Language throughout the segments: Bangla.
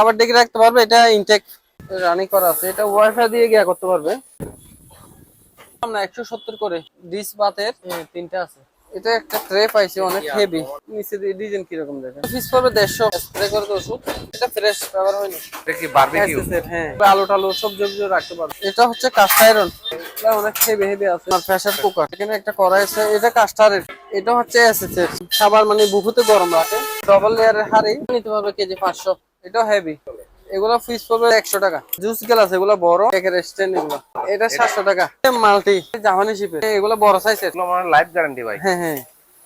খাবার ডেকে রাখতে পারবে এটা ইনটেক রানিং করা আছে। এটা ওয়াইফাই দিয়ে গিয়া করতে পারবে। আমরা একশো সত্তর করে ডিস বাতের তিনটা আছে। এটা একটা ট্রে পাইছি অনেক হেভি নিচে ডিজাইন কীরকম দেখেন? পিস পড়বে দেড়শো। স্প্রে করে তো ওষুধ। এটা ফ্রেশ ব্যবহার হয়নি। এটা কি বারবিকিউ হ্যাঁ। আলু টালু সবজি সবজি রাখতে পারবে। এটা হচ্ছে কাস্ট আয়রন এটা অনেক হেভি হেভি আছে। আর প্রেসার কুকার এখানে একটা কড়াই আছে। এটা কাস্টারের এটা হচ্ছে এসএসএর খাবার মানে বুকুতে গরম রাখে। ডবল লেয়ারের হাড়ি। নিতে পারবে কেজি পাঁচশো। এটা হেভি এগুলো ফিস পড়বে একশো টাকা। জুস গ্লাস এগুলো বড়। স্ট্যান্ড এগুলো। এটা সাতশো টাকা। মাল্টি জাহানি শিপে এগুলো বড় সাইজ এগুলো লাইফ গ্যারান্টি ভাই। হ্যাঁ হ্যাঁ।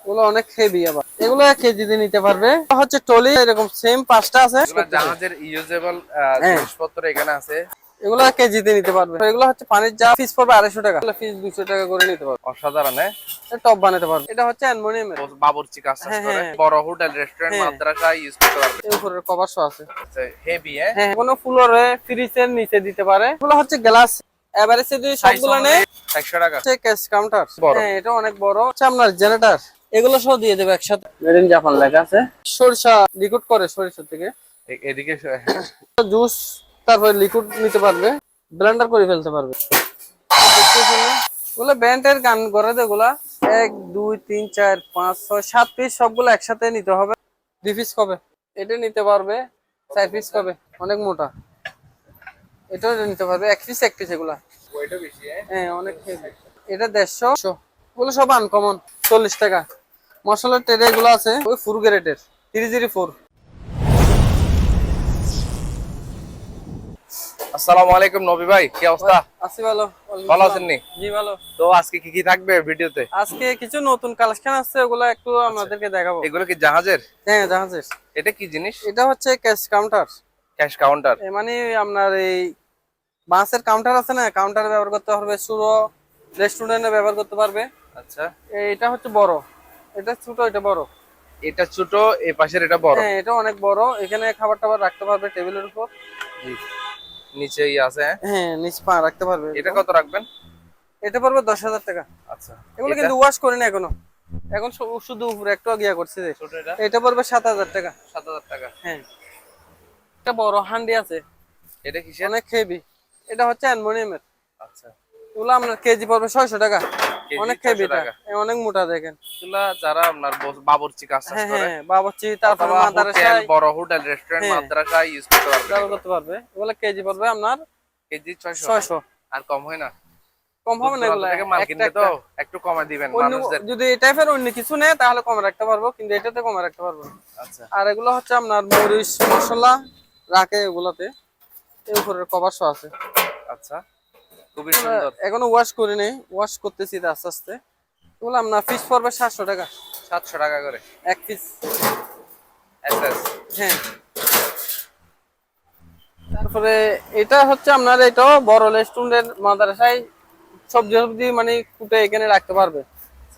এগুলো অনেক হেভি আবার। এগুলো এক কেজিতে নিতে পারবে। হচ্ছে টলি এরকম সেম পাঁচটা আছে। জাহাজের ইউজেবল হ্যাঁ। জিনিসপত্র এখানে আছে। এগুলো কেজিতে নিতে পারবে। এগুলো হচ্ছে পানির যা ফিস পড়বে আড়াইশো টাকা। ফিস দুশো টাকা করে নিতে পারবে। অসাধারণ হ্যাঁ? টপ বানাতে পারবে। এটা হচ্ছে অ্যালমোনিয়ামের বাবুর্চি কাজ হ্যাঁ, করে। হ্যাঁ। বড় হোটেল রেস্টুরেন্ট। মাদ্রাসা ইউজ করতে পারবে। কভার আছে। হেভি হ্যাঁ? হ্যাঁ কোনো ফ্লোরে ফ্রিজের নিচে দিতে পারে। এগুলো হচ্ছে গ্লাস এভারেজ যদি সবগুলো নেই একশো টাকা। হচ্ছে ক্যাশ কাউন্টার হ্যাঁ এটা অনেক বড়। হচ্ছে আপনার জেনারেটর এগুলো সব দিয়ে দেবে একসাথে। মেড ইন জাপান লেখা আছে। সরিষা লিকুইড করে সরিষা থেকে। এদিকে হ্যাঁ। জুস তারপরে লিকুইড নিতে পারবে ব্লেন্ডার করে ফেলতে পারবে। ওগুলো ব্যান্ডের গান করে দেগুলা এক দুই তিন চার পাঁচ ছয় সাত পিস সবগুলো একসাথে নিতে হবে। দুই পিস কবে? এটা নিতে পারবে চার পিস কবে? অনেক মোটা। এটাও নিতে পারবে এক পিস এক পিস এগুলা। হ্যাঁ? হ্যাঁ অনেক এটা দেড়শো। ওগুলো সব আনকমন চল্লিশ টাকা। মশলার ট্রে এগুলো আছে ওই ফুর গ্রেডের থ্রি জিরো ফোর আসসালামু আলাইকুম নবী ভাই কি অবস্থা? আছি ভালো ভালো আছেন নি? জি ভালো। তো আজকে কি কি থাকবে ভিডিওতে? আজকে কিছু নতুন কালেকশন আসছে ওগুলো একটু আমাদেরকে দেখাবো। এগুলো কি জাহাজের? হ্যাঁ জাহাজের। এটা কি জিনিস? এটা হচ্ছে ক্যাশ কাউন্টার। Cash counter. মানে আপনার এই বাঁশের কাউন্টার আছে না কাউন্টার ব্যবহার করতে পারবে শুরু রেস্টুরেন্টে ব্যবহার করতে পারবে। আচ্ছা। এটা হচ্ছে বড়। এটা ছোট এটা বড়। এটা ছোট এই পাশের এটা বড়। হ্যাঁ এটা অনেক বড়। এখানে খাবার টাবার রাখতে পারবে টেবিলের উপর। জি। নিচে ই আছে হ্যাঁ? নিচে পা রাখতে পারবে। এটা কত রাখবেন? এটা পড়বে দশ হাজার টাকা। আচ্ছা এগুলো কিন্তু ওয়াশ করে না এখনও। এখন শুধু উপরে একটু গিয়া করছে যে। এটা? পড়বে সাত হাজার টাকা। সাত হাজার টাকা। হ্যাঁ। একটা বড় হান্ডি আছে। এটা কিসের? অনেক খেবি এটা হচ্ছে অ্যালমোনিয়ামের। আচ্ছা। এগুলো আপনার কেজি পড়বে ছয়শো টাকা। অনেক 600 অনেক মোটা দেখেন। এগুলা যারা আপনার বস- বাবুর্চি কাজ হ্যাঁ করে হ্যাঁ তারপর বড় হোটেল রেস্টুরেন্ট হ্যাঁ। মাদ্রাসা ইউজ করতে পারবে। করতে পারবে। এগুলো কেজি পড়বে আপনার কেজি ছয়শো। ছয়শো। আর কম হয় না। কম হবে না এগুলো। তো একটু। কমে দিবেন মানুষদের। যদি এই টাইপের অন্য কিছু নেয় তাহলে কমে রাখতে পারব কিন্তু এটাতে কমে রাখতে পারব আচ্ছা। আর এগুলো হচ্ছে আপনার মরিচ মশলা রাখে এগুলাতে। উপরের কভার শো আছে। আচ্ছা। খুবই সুন্দর। এখনও ওয়াশ করি নেই। ওয়াশ করতেছি আস্তে আস্তে। আপনার পিস পড়বে সাতশো টাকা। সাতশো টাকা করে। এক পিস এসএস। হ্যাঁ। তারপরে এটা হচ্ছে আপনার এটাও বড় রেস্টুরেন্টের মাদ্রাসায় সবজি সবজি মানে কুটে এখানে রাখতে পারবে।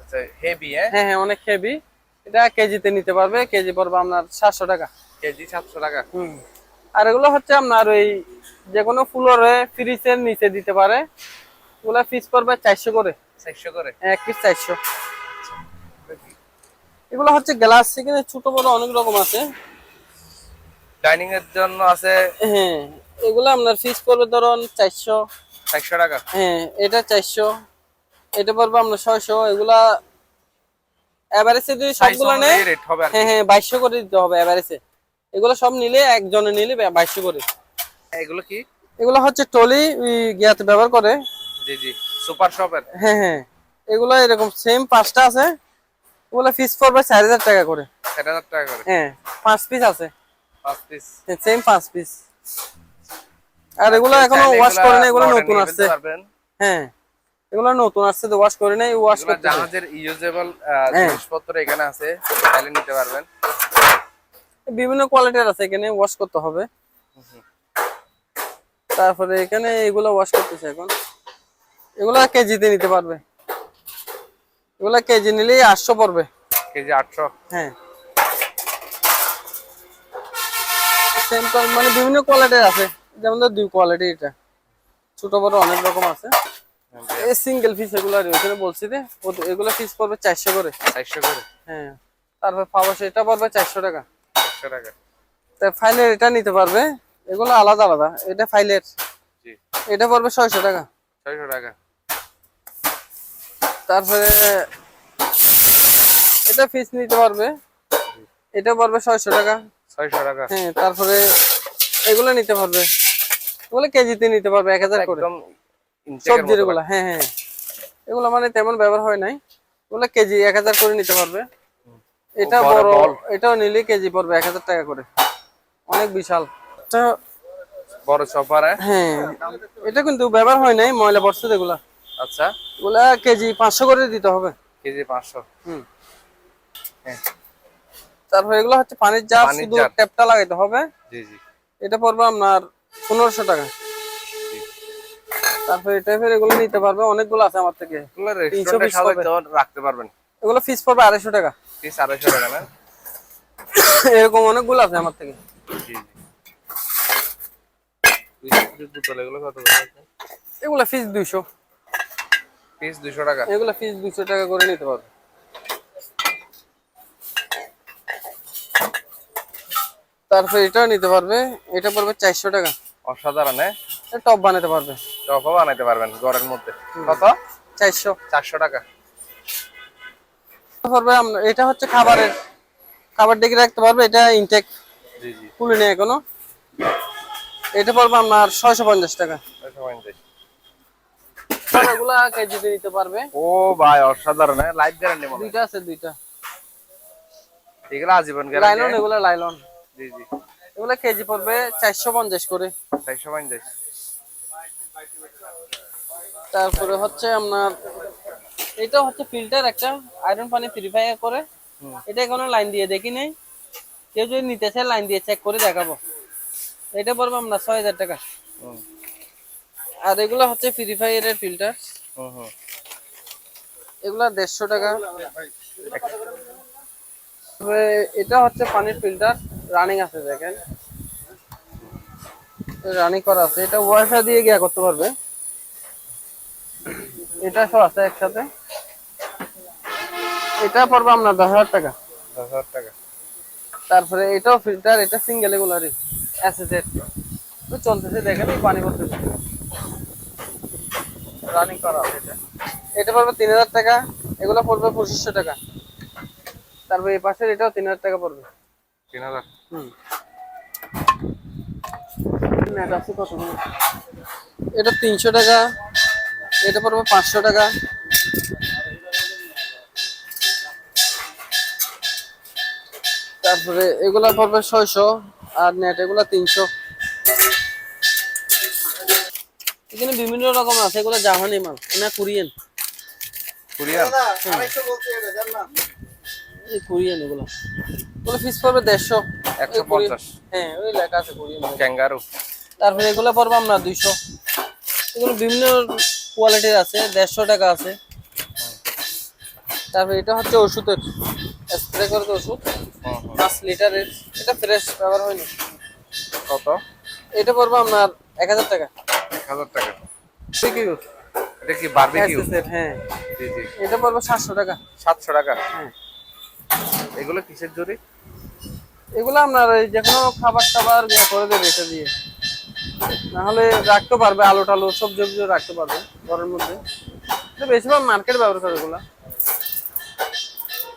আচ্ছা হেভি হ্যাঁ? হ্যাঁ হ্যাঁ অনেক হেভি এটা কেজিতে নিতে পারবে। কেজি পড়বে আপনার সাতশো টাকা। কেজি সাতশো টাকা। হুম। আর এগুলো হচ্ছে আপনার ওই যে কোনো ফ্লোরে ফ্রিজের নিচে দিতে পারে। ওগুলা পিস করবে চারশো করে। চারশো করে? এক পিস চারশো। এগুলো হচ্ছে গ্লাস এখানে ছোট বড় অনেক রকম আছে। ডাইনিং এর জন্য আছে হ্যাঁ এগুলো আপনার পিস পড়বে ধরুন চারশো। চারশো টাকা। হ্যাঁ এটা চারশো। এটা পড়বে আপনার ছয়শো। এগুলা এভারেজে যদি সবগুলো হবে হ্যাঁ হ্যাঁ বাইশশো করে দিতে হবে এভারেজে এগুলো সব নিলে একজনে নিলে বাইশশো করে। এগুলো কি? এগুলো হচ্ছে টলি গিয়াতে ব্যবহার করে। জি জি সুপার শপের? হ্যাঁ হ্যাঁ এগুলো এরকম সেম পাঁচটা আছে। এগুলো পিস পড়বে চার হাজার টাকা করে। ষাট হাজার টাকা করে? হ্যাঁ পাঁচ পিস আছে। পাঁচ পিস সেম পাঁচ পিস আর এগুলো এখনও ওয়াশ করে না এগুলো নতুন আসছে। হ্যাঁ এগুলো নতুন আসছে তো ওয়াশ করে নাই ওয়াশ করতে জাহাজের ইউজেবল হ্যাঁ। জিনিসপত্র এখানে আছে চাইলে নিতে পারবেন। বিভিন্ন কোয়ালিটির আছে এখানে ওয়াশ করতে হবে। তারপরে এখানে এগুলো ওয়াশ করতেছে এখন। এগুলো কেজিতে নিতে পারবে। এগুলো কেজি নিলেই আটশো পড়বে। কেজি আটশো। হ্যাঁ। মানে বিভিন্ন কোয়ালিটির আছে। যেমন ধর দুই কোয়ালিটি এটা। ছোট বড় অনেক রকম আছে। এই সিঙ্গেল পিস এগুলো আর ওখানে বলছি যে ও- এগুলো পিস পড়বে চারশো করে। চারশো করে। হ্যাঁ। তারপর পাবো সেটা পড়বে চারশো টাকা। টাকা। ফাইনাল এটা নিতে পারবে? এগুলো আলাদা আলাদা। এটা ফাইলের জি। এটা পড়বে ছয়শো টাকা। ছয়শো টাকা। তারপরে এটা ফিস নিতে পারবে। এটা পড়বে ছয়শো টাকা। ছয়শো টাকা। হ্যাঁ তারপরে এগুলো নিতে পারবে। কেজিতে নিতে পারবে এক হাজার করে। সবজির এগুলো হ্যাঁ হ্যাঁ। এগুলো মানে তেমন ব্যবহার হয় নাই। এগুলো কেজি এক হাজার করে নিতে পারবে। এটা বড় এটাও নিলে কেজি পড়বে এক হাজার টাকা করে। অনেক বিশাল। এটা বড় চপার হ্যাঁ? এটা কিন্তু ব্যবহার হয় নাই ময়লা পড়ছে এগুলা। আচ্ছা। এগুলা কেজি পাঁচশো করে দিতে হবে। কেজি পাঁচশো। হুম। হ্যাঁ। তারপর এগুলো হচ্ছে পানির জার শুধু ট্যাপটা লাগাইতে হবে। জি জি। এটা পড়বে আপনার পনেরোশো টাকা। জি। তারপর এটা ফের এগুলো নিতে পারবে অনেকগুলো আছে আমার থেকে। এগুলো 300 রেস্টুরেন্টে piece সাজাতে রাখতে পারবেন। এগুলো ফিস পড়বে আড়াইশো টাকা। পিস আড়াইশো টাকা না? এরকম অনেকগুলো আছে আমার থেকে। দুইশো এগুলো ফিস দুইশো। পিস দুশো টাকা? এগুলো দুইশো টাকা করে নিতে পারবে তারপর এটাও নিতে পারবে এটা পড়বে চারশো টাকা। অসাধারণ হ্যাঁ? টপ বানাতে পারবে। টপও বানাইতে পারবেন ঘরের মধ্যে। কত? চারশো। চারশো টাকা। আমরা এটা হচ্ছে খাবারের খাবার ডেকে রাখতে পারবে এটা ইনটেক খুলে নেই এখনও। এটা পড়বে আপনার ছয়শো পঞ্চাশ টাকা। ছয়শো কেজিতে নিতে পারবে। ও ভাই অসাধারণ লাইফ গ্যারান্টি দুইটা আছে দুইটা। এগুলো আজীবন লাইলন গ্যারান্টি এগুলা লাইলন জি জি। এগুলা কেজি পড়বে চারশো পঞ্চাশ করে। তারপরে হচ্ছে আপনার এটা হচ্ছে ফিল্টার একটা আয়রন পানি পিউরিফাই করে। এটা কোনো লাইন দিয়ে দেখি নেই। কেউ যদি নিতে চায় লাইন দিয়ে চেক করে দেখাবো। এটা পড়বে আমরা ছয় হাজার টাকা। আর এগুলো হচ্ছে পিউরিফায়ার এর ফিল্টার এগুলা দেড়শো টাকা। এটা হচ্ছে পানির ফিল্টার রানিং আছে দেখেন। রানিং করা আছে। এটা ওয়াইফাই দিয়ে গিয়া করতে পারবে। এটা সব আছে একসাথে। এটা পড়বে আপনার দশ হাজার টাকা। দশ হাজার টাকা। তারপরে এটাও ফিল্টার এটা সিঙ্গেল এগুলারই অ্যাসেটের তো চলতেছে দেখেন পানি করতেছে রানিং করা আছে এটা। এটা পড়বে তিন হাজার টাকা এগুলো পড়বে পঁচিশশো টাকা। তারপরে এই পাশের এটাও তিন হাজার টাকা পড়বে। তিন হাজার। হুম। এটা তিনশো টাকা এটা পড়বে পাঁচশো টাকা। তারপরে এগুলা পড়বে ছয়শো আর নেট এগুলা তিনশো। এখানে বিভিন্ন রকম আছে এগুলো জাপানি মাল। না কোরিয়ান। কুরিয়ান? এই কোরিয়ান এগুলো। এগুলো ফিস পড়বে দেড়শো। একশো পঞ্চাশ। হ্যাঁ ওই লেখা আছে কোরিয়ান ক্যাঙ্গারু। তারপরে এগুলো পড়ব আমরা দুইশো। এগুলো বিভিন্ন কোয়ালিটির আছে দেড়শো টাকা আছে। তারপরে এটা হচ্ছে ওষুধের। স্প্রে করে তো ওষুধ। পাঁচ লিটারের এটা ফ্রেশ ব্যবহার হয়নি। কত? এটা পড়ব আপনার এক হাজার টাকা। এক হাজার টাকা। সিকিউ এটা কি বারবিকিউ হ্যাঁ। জি জি। এটা পড়ব সাতশো টাকা। সাতশো টাকা? হ্যাঁ। এগুলো কিসের জরি? এগুলো আপনার ওই যে কোনো খাবার টাবার ইয়ে করে দেবে এটা দিয়ে। নাহলে রাখতে পারবে আলু টালু সবজি টবজি রাখতে পারবে ঘরের মধ্যে। বেশিরভাগ মার্কেট ব্যবহার করে এগুলা।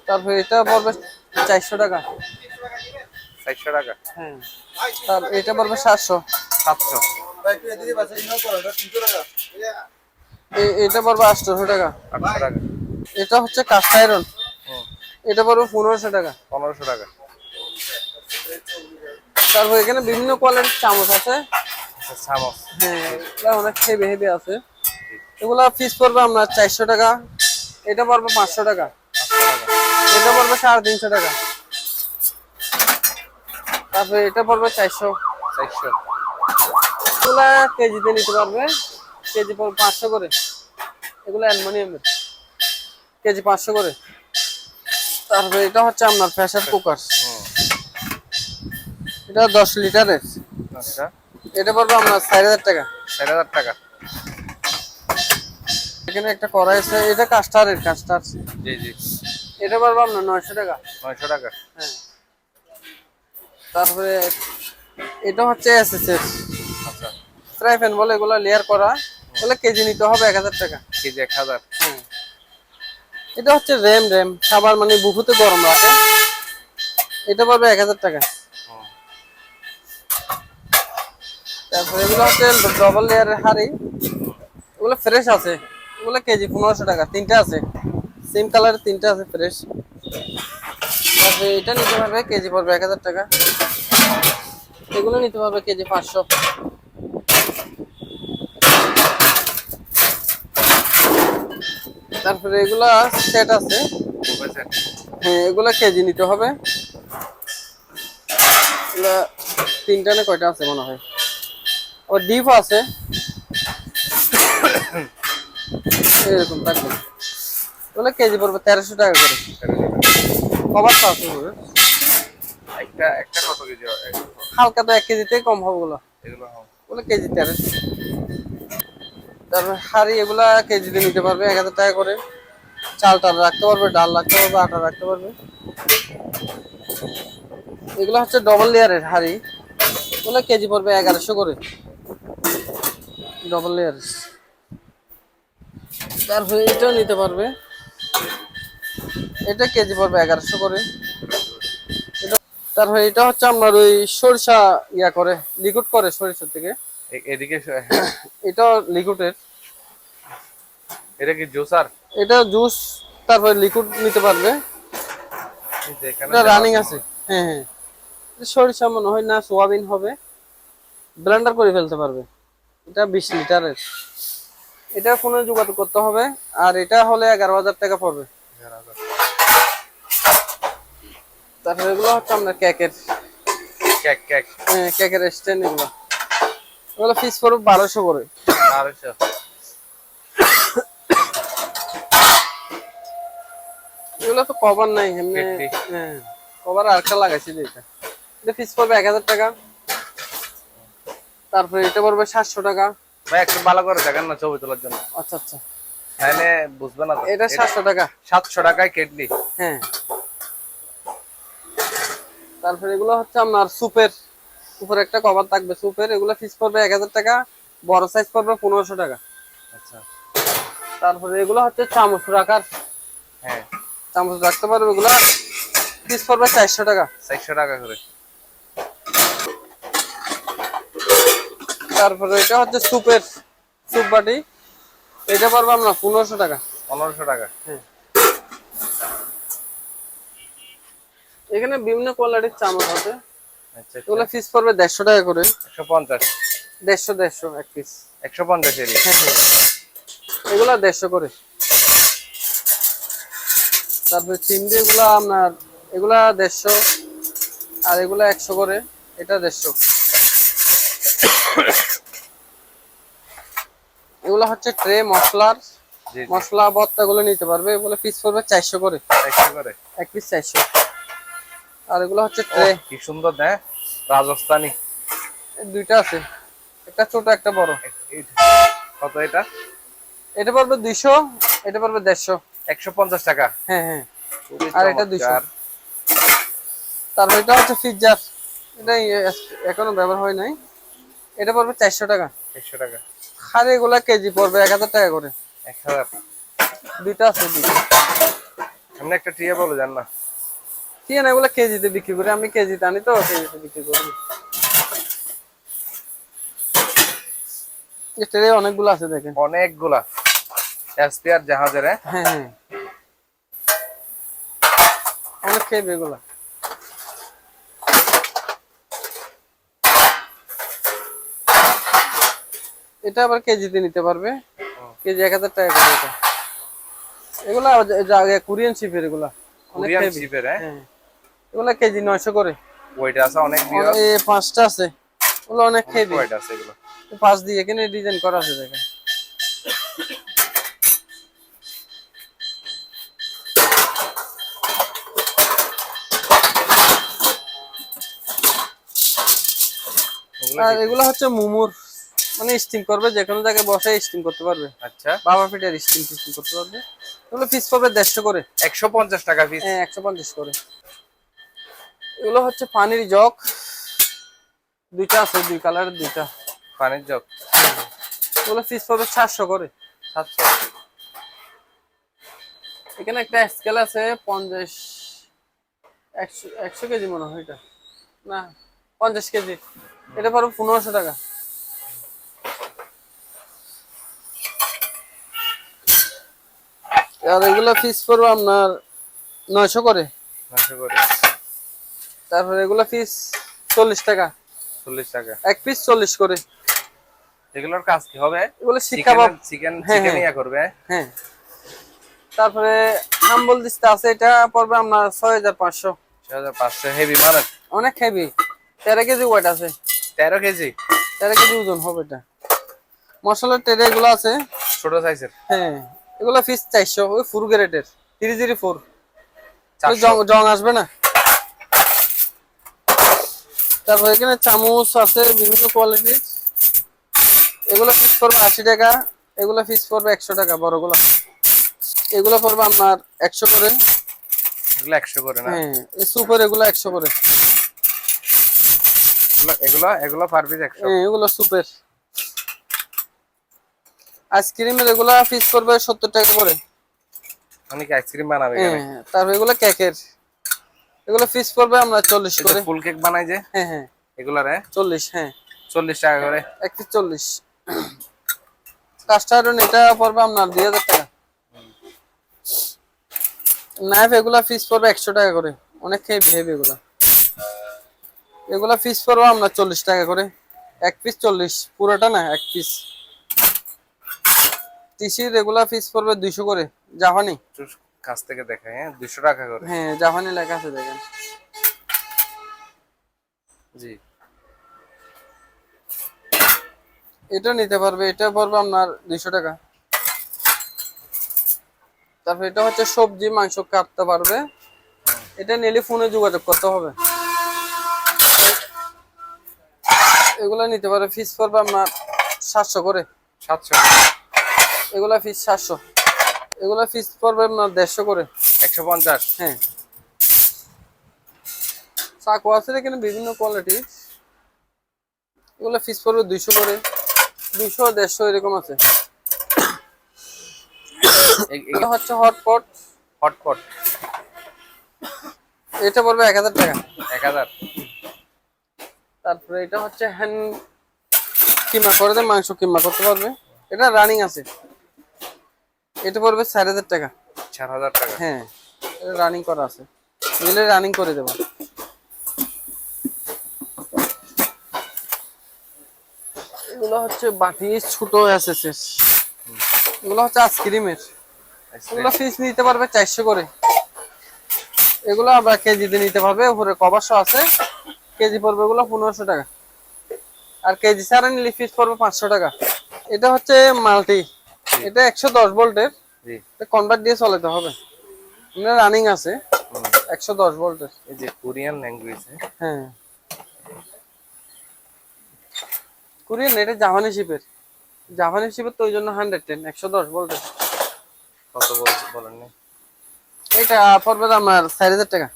তারপরে এটা পড়বে চারশো টাকা। চারশো টাকা? হ্যাঁ তার এটা পড়বে সাতশো। সাতশো। এটা পড়বে আটশোশো টাকা। আটশো টাকা। এটা হচ্ছে কাস্ট আয়রন এটা পড়বে পনেরোশো টাকা। পনেরোশো টাকা। তারপর এখানে বিভিন্ন কোয়ালিটির চামচ আছে। আচ্ছা, চামচ। হ্যাঁ অনেক হেভি হেভি আছে। এগুলা ফিস পড়বে আপনার চারশো টাকা। এটা পড়বে পাঁচশো টাকা। এটা পড়বে সাড়ে তিনশো টাকা। তারপরে এটা পড়বে চারশো। চারশো। এগুলা কেজিতে নিতে পারবে। কেজি পড়বে পাঁচশো করে। এগুলো অ্যালুমিনিয়ামের। কেজি পাঁচশো করে। তারপরে এটা হচ্ছে আপনার প্রেসার কুকার। এটা দশ লিটারের। আচ্ছা। এটা পড়বে আপনার চার হাজার টাকা। চার হাজার টাকা। এখানে একটা কড়াই আছে। এটা কাস্টারের কাস্টার জি জি। এটা পড়বে আপনার নয়শো টাকা। নয়শো টাকা। হ্যাঁ। তারপরে এটা হচ্ছে এসএসএস আচ্ছা। প্যান বলে এগুলো লেয়ার করা। বলে কেজি নিতে হবে এক হাজার টাকা। কেজি এক হাজার। হ্যাঁ। এটা হচ্ছে র্যাম র্যাম খাবার মানে বুফুতে গরম রাখে। এটা পাবে এক হাজার টাকা। তারপরে এগুলো হচ্ছে ডবল লেয়ারের হাড়ি। এগুলো ফ্রেশ আছে। এগুলো কেজি পনেরোশো টাকা। তিনটা আছে। সেম কালারের তিনটা আছে ফ্রেশ তারপরে এটা নিতে পারবে, কেজি পড়বে এক হাজার টাকা। এগুলো নিতে পারবে কেজি পাঁচশো। তারপরে এগুলা সেট আছে। হ্যাঁ এগুলা কেজি নিতে হবে। এগুলা তিনটা না কয়টা আছে মনে হয়? ও ডিপ আছে। এরকম থাকবে। এগুলো কেজি পড়বে তেরোশো টাকা করে। কভারটা আছে ওগুলো। একটা একটা কত কেজি হালকা তো এক কেজিতে কম হবে ওগুলো। ওগুলো কেজি তেরোশো। তারপরে হাড়ি এগুলা কেজিতে নিতে পারবে এক হাজার টাকা করে। চাল টাল রাখতে পারবে ডাল রাখতে পারবে আটা রাখতে পারবে। এগুলো হচ্ছে ডবল লেয়ারের হাড়ি। ওগুলো কেজি পড়বে এগারোশো করে। ডবল লেয়ার তারপরে এটাও নিতে পারবে। এটা কেজি পড়বে এগারোশো করে। তারপরে এটা হচ্ছে আপনার ওই সরিষা ইয়া করে লিকুইড করে সরিষা থেকে। এদিকে। এটা লিকুইডের এটা কি জুসার? এটা জুস তারপরে লিকুইড নিতে পারবে। এটা রানিং আছে। হ্যাঁ হ্যাঁ। সরিষা মনে হয় না সোয়াবিন হবে। ব্লেন্ডার করে ফেলতে পারবে। এটা বিশ লিটারের। এটা ফোনে যোগাযোগ করতে হবে আর এটা হলে এগারো হাজার টাকা পড়বে। তারপরে এগুলো হচ্ছে আপনার কেকের। Cake cake. হ্যাঁ, কেকের স্ট্যান্ড এগুলো। এগুলো পিস পড়বে বারোশো করে। বারোশো। এগুলো তো কভার নাই এমনি হ্যাঁ কভার আর একটা লাগাইছি এটা। এটা পিস পড়বে এক হাজার টাকা। তারপরে এটা পড়বে সাতশো টাকা। ভাই একটু ভালো করে দেখেন না ছবি তোলার জন্য। আচ্ছা আচ্ছা। তাহলে বুঝবে না এটা সাতশো টাকা। সাতশো টাকায় কেটলি। হ্যাঁ। তারপরে এগুলো হচ্ছে আপনার সুপের। উপরে একটা কভার থাকবে সুপের। এগুলো পিস পড়বে এক হাজার টাকা। বড় সাইজ পড়বে পনেরোশো টাকা। আচ্ছা। তারপরে এগুলো হচ্ছে চামচ রাখার। হ্যাঁ। চামচ রাখতে পারবে এগুলো। পিস পড়বে চারশো টাকা। চারশো টাকা করে। তারপরে এটা হচ্ছে সুপের সুপ বাটি। এটা পারব আমরা পনেরোশো টাকা। পনেরোশো টাকা। এখানে বিভিন্ন কোয়ালিটির চামচ আছে। আচ্ছা এগুলো পিস পড়বে দেড়শো টাকা করে। একশো পঞ্চাশ। দেড়শো দেড়শো এক পিস একশো পঞ্চাশ হ্যাঁ হ্যাঁ। এগুলা দেড়শো করে। তারপরে এগুলা আপনার এগুলা দেড়শো আর এগুলা একশো করে। এটা দেড়শো। এগুলা হচ্ছে ট্রে মশলার মশলা ভর্তা গুলো নিতে পারবে। এগুলো পিস পড়বে চারশো করে। করে? এক পিস চারশো। আর এগুলো হচ্ছে ট্রে। কি সুন্দর দেখ। রাজস্থানি। দুইটা আছে। একটা ছোট একটা বড়। কত এটা? এটা পড়বে দুইশো এটা পড়বে দেড়শো। একশো পঞ্চাশ টাকা। হ্যাঁ হ্যাঁ। আর এটা দুইশো। তারপর এটা হচ্ছে ফিজার এটা এখনও ব্যবহার হয় নাই। এটা পড়বে চারশো টাকা। একশো টাকা। আর এগুলা কেজি পড়বে এক হাজার টাকা করে। এক হাজার। দুইটা আছে দুইটা। সামনে একটা টিয়া বলো জান না। কি না এগুলা কেজিতে বিক্রি করে। আমি কেজিতে আনি তো কেজিতে বিক্রি করি। ট্রে অনেকগুলো আছে দেখেন। অনেকগুলা। এসপিআর জাহাজের হ্যাঁ? হ্যাঁ হ্যাঁ। অনেক খেয়ে এগুলা। এটা আবার কেজিতে নিতে পারবে। কেজি এক হাজার টাকা করে এটা। এগুলা কোরিয়ান শিপের এগুলা। কোরিয়ান শিপের হ্যাঁ? হ্যাঁ। এগুলা কেজি নয়শো করে। ওয়েট আছে অনেক পাঁচটা আছে। ওগুলো অনেক হেভি আছে এগুলো? পাঁচ দিয়ে এখানে ডিজাইন করা আছে দেখেন। আর? এগুলো হচ্ছে মুমুর। মানে স্টিম করবে যে কোনো জায়গায় বসে স্টিম করতে পারবে। আচ্ছা। বাবা পিঠের স্টিম টিস্টিম করতে পারবে। এগুলো পিস পাবে দেড়শো করে। একশো পঞ্চাশ টাকা পিস হ্যাঁ একশো পঞ্চাশ করে। এগুলো হচ্ছে পানির জগ। দুইটা আছে দুই কালারের দুইটা। পানির জগ। ওগুলো পিস পড়বে সাতশো করে। সাতশো। এখানে একটা স্কেল আছে পঞ্চাশ একশো একশো কেজি মনে হয় এটা। না পঞ্চাশ কেজি। এটা পড়বে পনেরোশো টাকা। আর এগুলো পড়বে আপনার নয়শো করে। নশো করে। তারপরে এগুলো পিস চল্লিশ টাকা। চল্লিশ টাকা। এক পিস চল্লিশ করে। এগুলোর কাজ কি হবে? এগুলো শিক্ষা চিকেন হ্যাঁ, চিকেন হ্যাঁ। ইয়া করবে? হ্যাঁ। তারপরে হাম্বল দিস্তা আছে এটা পড়বে আপনার ছয় হাজার পাঁচশো। ছয় হাজার পাঁচশো হেভি মানে অনেক হেভি তেরো কেজি ওয়েট আছে। তেরো কেজি? তেরো কেজি ওজন হবে এটা। মশলার ট্রে এগুলো আছে। ছোট সাইজের হ্যাঁ। এগুলো পিস চারশো ওই ফুল গ্রেডের থ্রি জিরো ফোর জং জং আসবে না? তারপর এখানে চামচ আছে বিভিন্ন কোয়ালিটির এগুলো পিস পড়বে আশি টাকা এগুলো ফিস পড়বে একশো টাকা বড়গুলো। এগুলো পড়বে আপনার একশো করে। এগুলো একশো করে না? হ্যাঁ এই সুপার এগুলো একশো করে। এগুলো- এগুলো এগুলো পার পিস একশো। হ্যাঁ এগুলো সুপের আইসক্রিমের এগুলা পিস পড়বে সত্তর টাকা করে। অনেক আইসক্রিম বানাবে হ্যাঁ তারপর এগুলো কেকের এগুলো পিস করবে আমরা চল্লিশ করে। ফুল কেক বানাই যে? হ্যাঁ হ্যাঁ। এগুলারে চল্লিশ হ্যাঁ। চল্লিশ টাকা করে। এক পিস চল্লিশ। কাস্টার্ড এটা পড়বে আপনার দুই হাজার টাকা। নাইফ এগুলা পিস পড়বে একশো টাকা করে। অনেক হেভি হেভি এগুলা। এগুলা পিস পড়বে আপনার চল্লিশ টাকা করে। এক পিস চল্লিশ। পুরোটা না এক পিস টিসির এগুলা পিস পড়বে দুইশো করে জাপানি। কাছ থেকে দেখাই হ্যাঁ দুশো টাকা করে। হ্যাঁ জাপানি লেখা আছে দেখেন। জি। এটা নিতে পারবে এটা পড়বে আপনার দুইশো টাকা। তারপর এটা হচ্ছে সবজি মাংস কাটতে পারবে। এটা নিলে ফোনে যোগাযোগ করতে হবে। এগুলা নিতে পারবে ফিস পড়বে আপনার সাতশো করে। সাতশো এগুলা ফিস সাতশো। এগুলা ফিস পড়বে আপনার দেড়শো করে। একশো পঞ্চাশ? হ্যাঁ। চাকু আছে এখানে বিভিন্ন কোয়ালিটি এগুলো ফিস পড়বে দুইশো করে। দুইশো দেড়শো এরকম আছে। এটা হচ্ছে হটপট হটপট এটা পড়বে এক হাজার টাকা। এক হাজার। তারপরে এটা হচ্ছে হ্যান্ড কিমা করে মাংস কিমা করতে পারবে এটা রানিং আছে। এটা পড়বে চার হাজার টাকা। চার হাজার টাকা। হ্যাঁ এটা রানিং করা আছে। নিলে রানিং করে দেবো। এগুলো হচ্ছে বাটি ছোট এসএসএস এগুলো হচ্ছে আইসক্রিমের এগুলো পিস নিতে পারবে চারশো করে। এগুলো আবার কেজিতে নিতে পারবে উপরে কভারশো আছে। কেজি পড়বে এগুলো পনেরোশো টাকা। আর কেজি ছাড়া নিলে পিস পড়বে পাঁচশো টাকা। এটা হচ্ছে মাল্টি। এটা একশো দশ ভোল্টের। জি। কনভার্ট দিয়ে চালাতে হবে। রানিং আছে। একশো দশ ভোল্টের। এই যে কোরিয়ান ল্যাঙ্গুয়েজ হ্যাঁ। কোরিয়ান এটা জাপানি শিপের জাপানি শিপের তো ওই জন্য হান্ড্রেড টেন একশো দশ ভোল্টের। কত বলছে বলেননি এটা পড়বে আমার চার হাজার টাকা।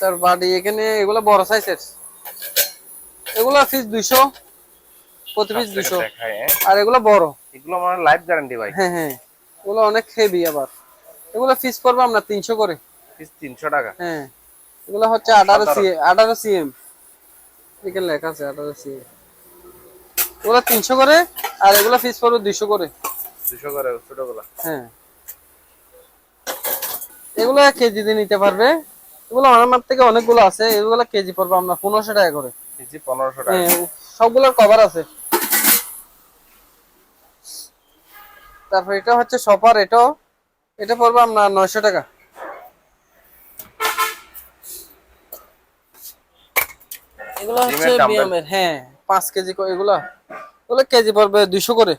তার বাড়ি এখানে এগুলো বড় সাইজের এগুলো পিস দুইশো। প্রতি পিস হ্যাঁ। আর এগুলো বড়? এগুলো আমার লাইফ গ্যারান্টি ভাই। হ্যাঁ হ্যাঁ। এগুলো অনেক হেভি আবার। এগুলো পিস পড়বে আমরা তিনশো করে। পিস তিনশো টাকা। হ্যাঁ। এগুলো হচ্ছে আঠারো সি আঠারো সিএম এখানে লেখা আছে আঠারো সিএম এগুলো তিনশো করে আর এগুলো পিস পড়বে দুইশো করে। দুশো করে ছোটগুলো। হ্যাঁ। এগুলো কেজিতে নিতে পারবে। এগুলো আমার থেকে অনেকগুলো আছে। এগুলো কেজি পড়বে আমরা পনেরোশো টাকা করে। কেজি পনেরোশো টাকা। সবগুলোর কভার আছে। তারপর এটা হচ্ছে সপার এটাও এটা পড়বে আপনার নয়শো টাকা। এগুলো হচ্ছে বিএমের হ্যাঁ পাঁচ কেজি এগুলো এগুলো কেজি পড়বে দুইশো করে।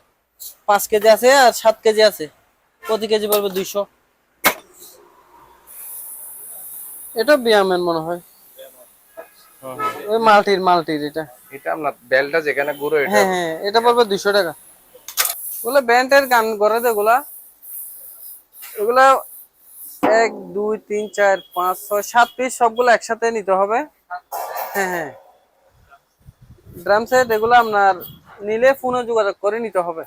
পাঁচ কেজি আছে আর সাত কেজি আছে। প্রতি কেজি পড়বে দুইশো। এটা বিয়ামের মনে হয়। হুম, হুম। ওই মাল্টির মাল্টির এটা। এটা আপনার বেলটা যেখানে গুঁড়ো এটা হ্যাঁ হ্যাঁ এটা পড়বে দুশো টাকা। ওগুলো ব্যান্ডের গান করে তো এগুলা। এগুলা এক, দুই, তিন, চার, পাঁচ, ছয়, সাত পিস সবগুলো একসাথে নিতে হবে। হ্যাঁ হ্যাঁ। ড্রাম সেট এগুলো আপনার নিলে ফোনে যোগাযোগ করে নিতে হবে।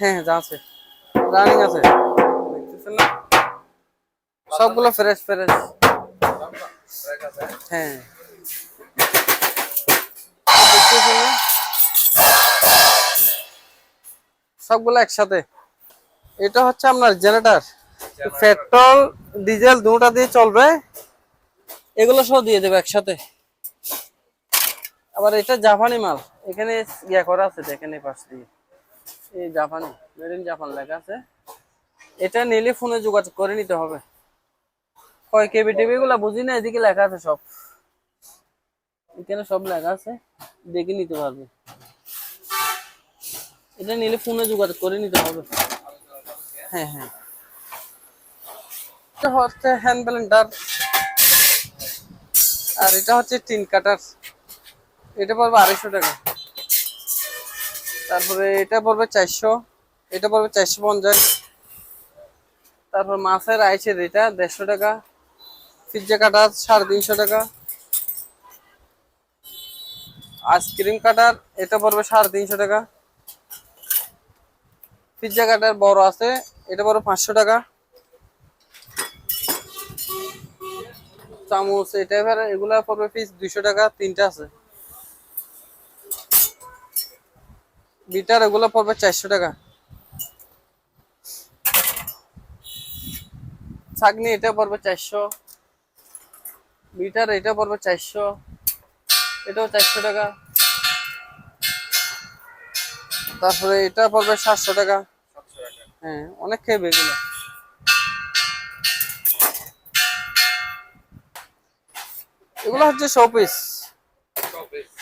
হ্যাঁ হ্যাঁ যা আছে। আছে। সবগুলো ফ্রেশ ফ্রেশ। হ্যাঁ। সবগুলো একসাথে। এটা হচ্ছে আপনার জেনারেটর। পেট্রোল, ডিজেল দুটা দিয়ে চলবে। এগুলো সব দিয়ে দেবে একসাথে। আবার এটা জাপানি মাল। এখানে ইয়া করা আছে, দেখেন এই পাশ দিয়ে। এই জাপানি মেড ইন জাপান লেখা আছে। এটা নিলে ফোনে যোগাযোগ করে নিতে হবে। কয় কেবি টিভি গুলা বুঝি না, এদিকে লেখা আছে সব। এখানে সব লেখা আছে, দেখে নিতে পারবে। এটা নিলে ফোনে যোগাযোগ করে নিতে হবে। হ্যাঁ হ্যাঁ। এটা হচ্ছে হ্যান্ড ব্লেন্ডার আর এটা হচ্ছে টিন কাটার এটা পড়বে আড়াইশো টাকা। তারপরে এটা পড়বে চারশো। এটা পড়বে চারশো পঞ্চাশ। তারপর মাছের আইসের এটা দেড়শো টাকা। পিজ্জা কাটার সাড়ে তিনশো টাকা। আইসক্রিম কাটার এটা পড়বে সাড়ে তিনশো টাকা। পিজ্জা কাটার বড় আছে, এটা পড়বে পাঁচশো টাকা। চামচ, এটা এবার এগুলা পড়বে পিস দুইশো টাকা, তিনটা আছে। বিটার এগুলো পড়বে চারশো টাকা। ছাগনি, এটা পড়বে চারশো। বিটার, এটা পড়বে চারশো। এটাও চারশো টাকা। তারপরে এটা পড়বে সাতশো টাকা। হ্যাঁ অনেক খেয়ে এগুলো। এগুলো হচ্ছে শো পিস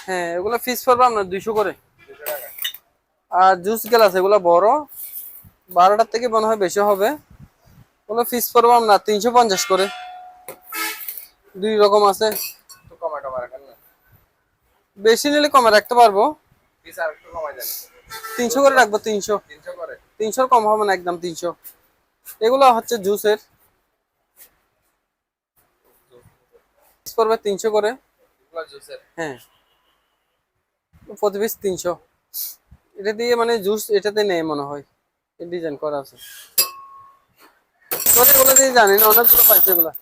হ্যাঁ এগুলো ফিস পড়বে আপনার দুইশো করে। আর জুস গ্লাস এগুলো বড়। বারোটার থেকে মনে হয় বেশি হবে। ওগুলো ফিস পড়ব আপনার তিনশো পঞ্চাশ করে। দুই রকম আছে। বেশি নিলে কমে রাখতে পারব। তিনশো করে রাখব তিনশো। তিনশো তিনশোর কম হবে না একদম তিনশো। এগুলো হচ্ছে জুসের। পড়বে তিনশো করে। হ্যাঁ। প্রতি পিস তিনশো। এটা দিয়ে মানে জুস এটাতে নেই মনে হয়। ডিজাইন করা আছে। এগুলো দিয়ে জানি না অনেকগুলো পাইছে এগুলা।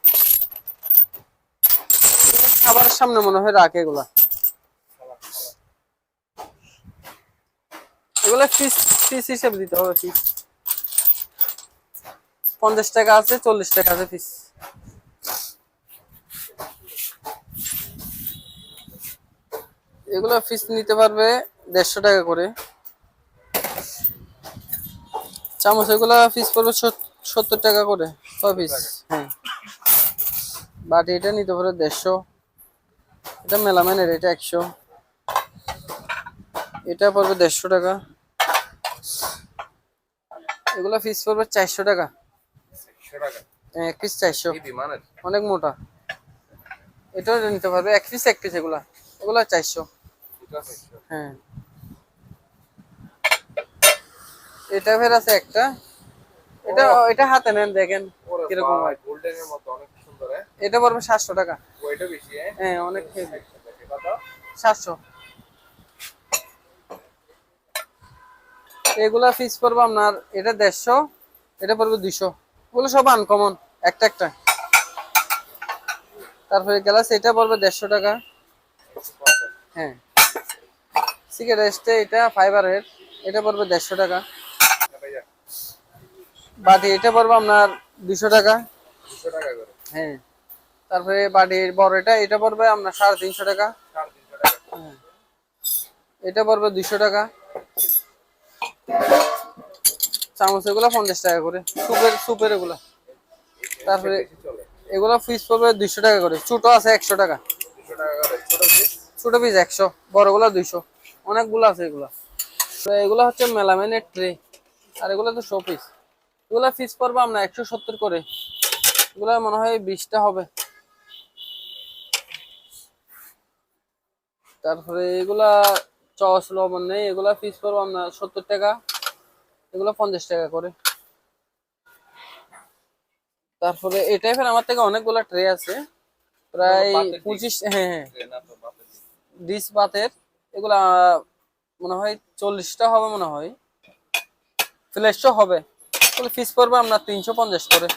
খাবারের সামনে মনে হয় রাখে এগুলা। এগুলা পিস পিস হিসেবে দিতে হবে পিস পঞ্চাশ টাকা আছে, চল্লিশ টাকা আছে পিস এগুলো পিস নিতে পারবে দেড়শো টাকা করে। চামচ এগুলো পিস পড়বে সত্তর টাকা করে, ছয় পিস হ্যাঁ বাট এটা নিতে পারে দেড়শো। এটা মেলামেনের, এটা একশো। এটা পড়বে দেড়শো টাকা। এগুলো ফিস পড়বে চারশো টাকা। 400 টাকা? হ্যাঁ, এক পিস চারশো। অনেক মোটা। এটা নিতে পারবে এক পিস এক পিস এগুলো। এগুলো 400 এটা 400 হ্যাঁ। এটা ফের আছে একটা। এটা এটা হাতে নেন দেখেন কীরকম হয়। গোল্ডেনের মতো অনেক সুন্দর হ্যাঁ? এটা পড়বে 700 টাকা। ও এটা বেশি হ্যাঁ? হ্যাঁ অনেক 700 এগুলা ফিস পড়বে আপনার এটা দেড়শো এটা পড়বে দুইশো। ওগুলো সব আনকমন একটা একটা। তারপরে গ্লাস এটা পড়বে দেড়শো টাকা। হ্যাঁ। সিগারেট এটা ফাইবারের এটা পড়বে দেড়শো টাকা। বাটি এটা পড়বে আপনার দুশো টাকা। দুশো টাকা করে। হ্যাঁ। তারপরে বাটির বড় এটা এটা পড়বে আপনার সাড়ে তিনশো টাকা। সাড়ে তিনশো টাকা। এটা পড়বে দুশো টাকা। চামচ এগুলো পঞ্চাশ টাকা করে। সুপের সুপের এগুলো। তারপরে এগুলো পিস পড়বে দুইশো টাকা করে। ছোট আছে একশো টাকা। ছোট পিস একশো, বড়গুলো দুইশো। অনেকগুলো আছে এগুলো। এগুলো হচ্ছে মেলামেনের ট্রে আর এগুলো তো শো পিস এগুলো পিস পড়বে আমরা একশো সত্তর করে। এগুলো মনে হয় বিশটা হবে। তারপরে এগুলা চস লবণ নেই। এগুলা পিস পড়বে আপনার সত্তর টাকা। এগুলো পঞ্চাশ টাকা করে। তারপরে এই টাইপের আমার থেকে অনেকগুলা ট্রে আছে। প্রায় পঁচিশ হ্যাঁ হ্যাঁ। বাপের ডিশ এগুলা মনে হয় চল্লিশটা হবে মনে হয়। ফ্লেশও হবে। পিস পড়বে আপনার তিনশো পঞ্চাশ করে।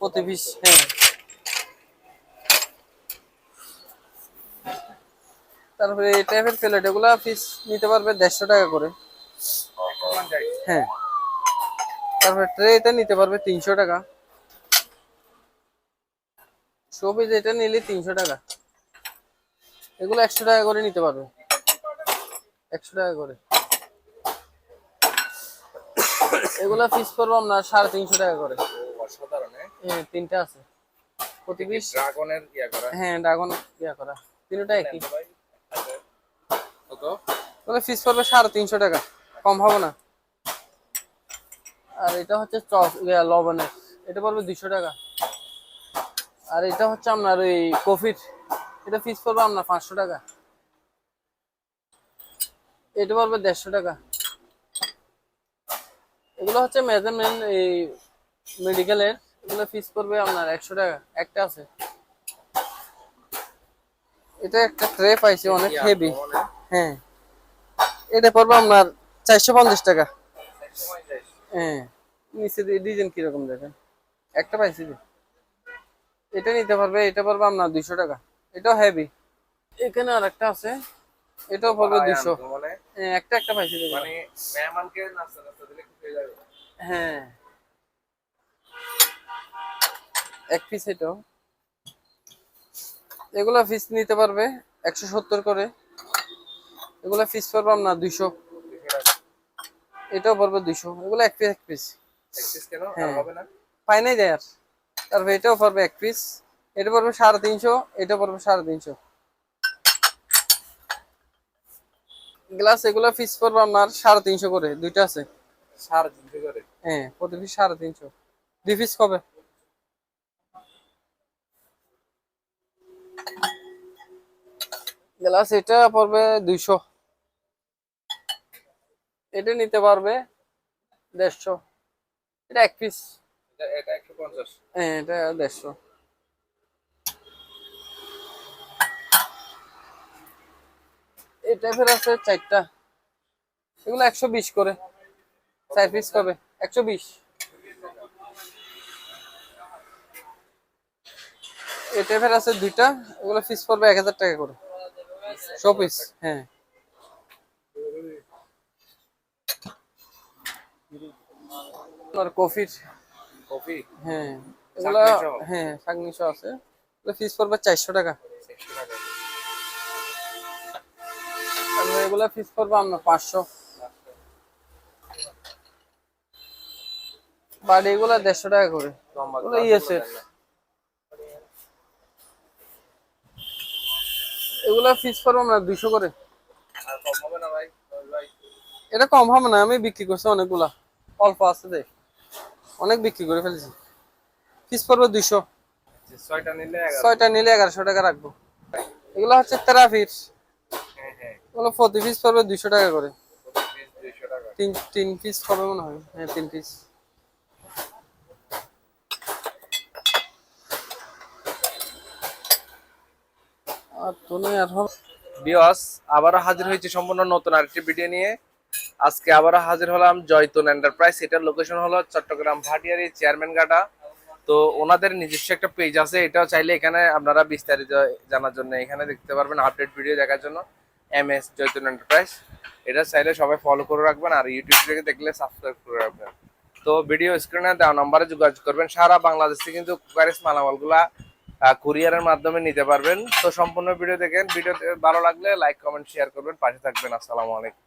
প্রতি পিস হ্যাঁ। তারপরে এই টাইপের প্লেট এগুলা পিস নিতে পারবে দেড়শো টাকা করে। হ্যাঁ। তারপরে ট্রেতে নিতে পারবে তিনশো টাকা। শোপিস এটা নিলে তিনশো টাকা। এগুলো একশো টাকা করে নিতে পারবে। একশো টাকা করে। এগুলা পিস করব আপনার সাড়ে তিনশো টাকা করে। হ্যাঁ তিনটা আছে। প্রতি পিস ড্রাগনের ইয়া করা। হ্যাঁ ড্রাগন ইয়া করা। তিনটা একই। কত? ওগুলো ফিস পড়বে সাড়ে তিনশো টাকা। কম হবে না। আর এটা হচ্ছে চপ লবণের। এটা পড়বে দুশো টাকা। আর এটা হচ্ছে আপনার ওই কফির। এটা ফিস পড়বে আপনার পাঁচশো টাকা। এটা পড়বে দেড়শো টাকা। এগুলো হচ্ছে মেজারমেন্ট এই মেডিকেলের এগুলো ফিস পড়বে আপনার একশো টাকা। একটা আছে। এটা একটা ট্রে পাইছি অনেক হেভি হ্যাঁ। এটা পড়বে আপনার চারশো পঞ্চাশ টাকা। হ্যাঁ। নিচে ডিজাইন কীরকম দেখেন? একটা পাইছি এটা নিতে পারবে এটা পড়বে আপনার দুইশো টাকা। এটাও হেভি এখানে আর একটা আছে। এটাও পড়বে দুইশো। মানে? একটা একটা পাইছি। মানে হ্যাঁ এক পিস এটাও। এগুলা পিস নিতে পারবে একশো সত্তর করে। এগুলা পিস পড়বে আপনার দুইশো। এটাও পড়বে দুইশো। এগুলো এক পিস এক পিস পিস কেন? আর না? তারপরে এটাও পড়বে এক পিস এটা পড়বে সাড়ে তিনশো এটা পড়বে সাড়ে তিনশো। গ্লাস এগুলো পিস পড়বে আপনার সাড়ে তিনশো করে দুইটা আছে। সাড়ে তিনশো করে? হ্যাঁ প্রতি পিস সাড়ে তিনশো। দুই পিস কবে? গ্লাস এটা পড়বে দুইশো। এটা নিতে পারবে দেড়শো। এটা এক পিস এটা এটা একশো পঞ্চাশ। হ্যাঁ এটা দেড়শো। এই টাইপের আছে চারটা। এগুলো একশো বিশ করে। চার পিস কবে একশো বিশ। এটা ফের আছে দুইটা। এগুলো পিস পড়বে এক হাজার টাকা করে। শো পিস হ্যাঁ। আর কফির কফি? হ্যাঁ এগুলো হ্যাঁ সহ আছে। পিস পড়বে চারশো টাকা। তারপরে এগুলো পিস পড়বে আপনার পাঁচশো। বাড়ি এগুলো দেড়শো টাকা করে। ইয়েছে। এগুলো পিস পড়বে আমরা দুইশো করে। এটা কম হবে না আমি বিক্রি করছি অনেকগুলা। অল্প আছে দে অনেক বিক্রি করে ফেলেছি। পিস পড়বে দুইশো। ছয়টা নিলে এগারোশো টাকা রাখব। এগুলো হচ্ছে তেরাফির হ্যাঁ হ্যাঁ। এগুলো প্রতি পিস পড়বে দুইশো টাকা করে। তিন তিন পিস হবে মনে হয়। হ্যাঁ তিন পিস আর তো নেই আর হবে বিয়স আবারও হাজির হয়েছে সম্পূর্ণ নতুন আরেকটি ভিডিও নিয়ে। আজকে আবারও হাজির হলাম জয়তুন এন্টারপ্রাইজ এটার লোকেশন হলো চট্টগ্রাম ভাটিয়ারি চেয়ারম্যান গাটা। তো ওনাদের নিজস্ব একটা পেজ আছে, এটাও চাইলে এখানে আপনারা বিস্তারিত জানার জন্য, এখানে দেখতে পারবেন আপডেট ভিডিও দেখার জন্য। এম এস জয়তুন এন্টারপ্রাইজ এটা চাইলে সবাই ফলো করে রাখবেন আর ইউটিউব থেকে দেখলে সাবস্ক্রাইব করে রাখবেন। তো ভিডিও স্ক্রিনে দেওয়া নম্বরে যোগাযোগ করবেন। সারা বাংলাদেশে কিন্তু কুকারিস মালামালগুলা কুরিয়ারের মাধ্যমে নিতে পারবেন। তো সম্পূর্ণ ভিডিও দেখেন। ভিডিও ভালো লাগলে লাইক কমেন্ট শেয়ার করবেন। পাশে থাকবেন। আসসালামু আলাইকুম।